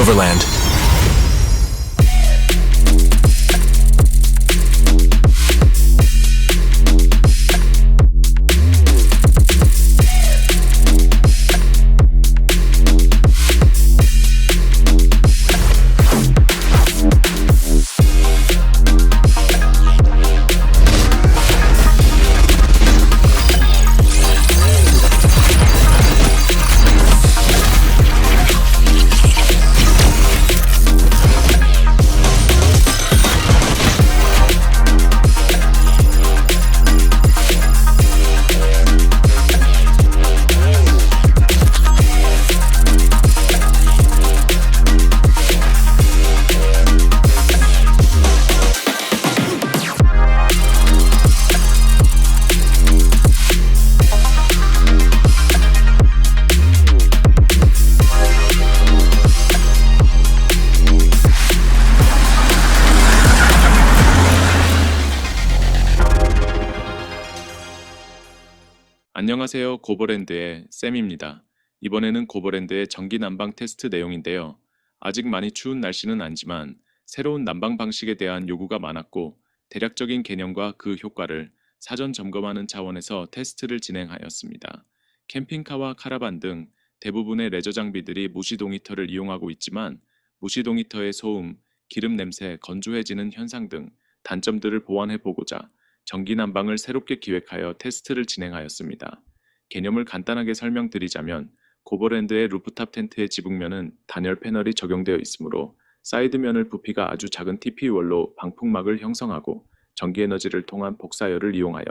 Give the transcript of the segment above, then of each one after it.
Discoverland. 안녕하세요. 고버랜드의 쌤입니다. 이번에는 고버랜드의 전기 난방 테스트 내용인데요. 아직 많이 추운 날씨는 아니지만 새로운 난방 방식에 대한 요구가 많았고 대략적인 개념과 그 효과를 사전 점검하는 차원에서 테스트를 진행하였습니다. 캠핑카와 카라반 등 대부분의 레저 장비들이 무시동 히터를 이용하고 있지만 무시동 히터의 소음, 기름 냄새, 건조해지는 현상 등 단점들을 보완해 보고자 전기 난방을 새롭게 기획하여 테스트를 진행하였습니다. 개념을 간단하게 설명드리자면 고버랜드의 루프탑 텐트의 지붕면은 단열 패널이 적용되어 있으므로 사이드면을 부피가 아주 작은 TPU월로 방풍막을 형성하고 전기 에너지를 통한 복사열을 이용하여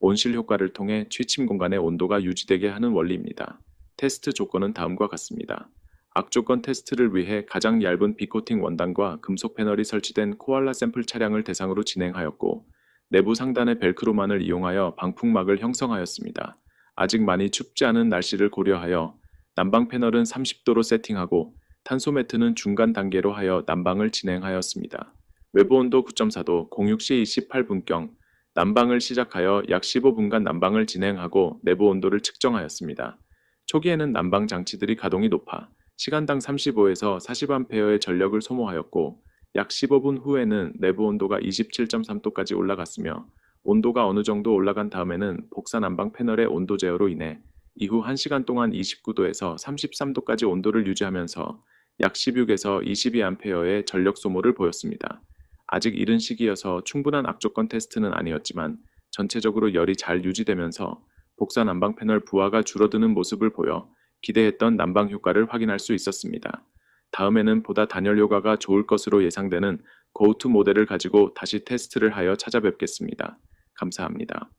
온실 효과를 통해 취침 공간의 온도가 유지되게 하는 원리입니다. 테스트 조건은 다음과 같습니다. 악조건 테스트를 위해 가장 얇은 비코팅 원단과 금속 패널이 설치된 코알라 샘플 차량을 대상으로 진행하였고 내부 상단의 벨크로만을 이용하여 방풍막을 형성하였습니다. 아직 많이 춥지 않은 날씨를 고려하여 난방 패널은 30도로 세팅하고 탄소 매트는 중간 단계로 하여 난방을 진행하였습니다. 외부 온도 9.4도 06시 28분경 난방을 시작하여 약 15분간 난방을 진행하고 내부 온도를 측정하였습니다. 초기에는 난방 장치들이 가동이 높아 시간당 35에서 40A의 전력을 소모하였고 약 15분 후에는 내부 온도가 27.3도까지 올라갔으며 온도가 어느 정도 올라간 다음에는 복사 난방 패널의 온도 제어로 인해 이후 1시간 동안 29도에서 33도까지 온도를 유지하면서 약 16에서 22A의 전력 소모를 보였습니다. 아직 이른 시기여서 충분한 악조건 테스트는 아니었지만 전체적으로 열이 잘 유지되면서 복사 난방 패널 부하가 줄어드는 모습을 보여 기대했던 난방 효과를 확인할 수 있었습니다. 다음에는 보다 단열 효과가 좋을 것으로 예상되는 고우투 모델을 가지고 다시 테스트를 하여 찾아뵙겠습니다. 감사합니다.